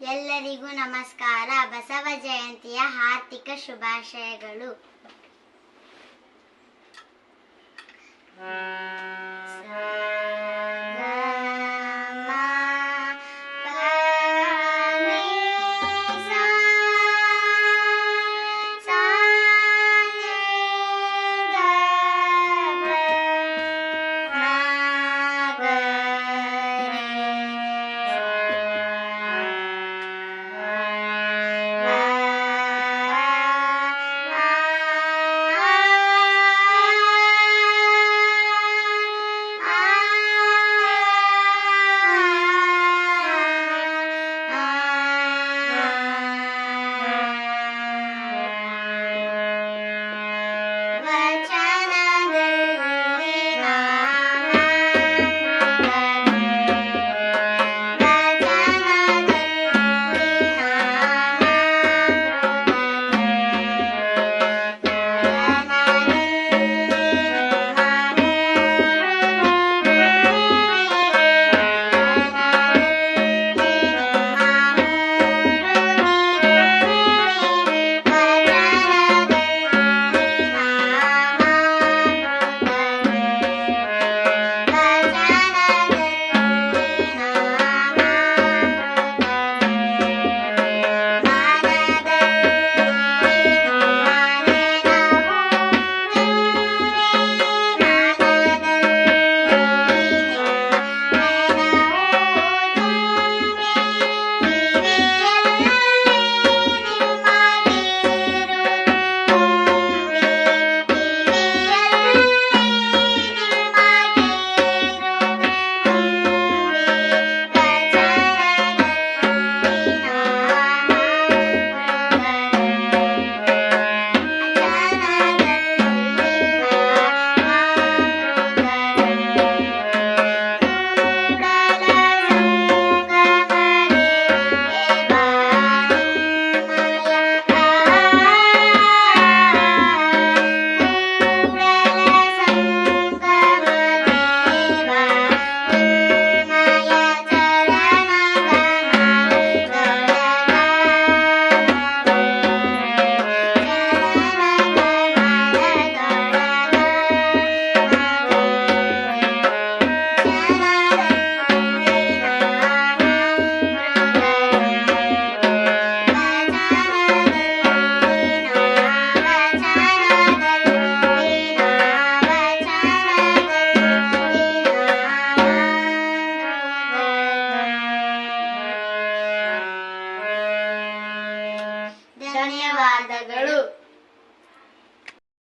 ಎಲ್ಲರಿಗೂ ನಮಸ್ಕಾರ. ಬಸವ ಜಯಂತಿಯ ಹಾರ್ದಿಕ ಶುಭಾಶಯಗಳು. ಧನ್ಯವಾದಗಳು.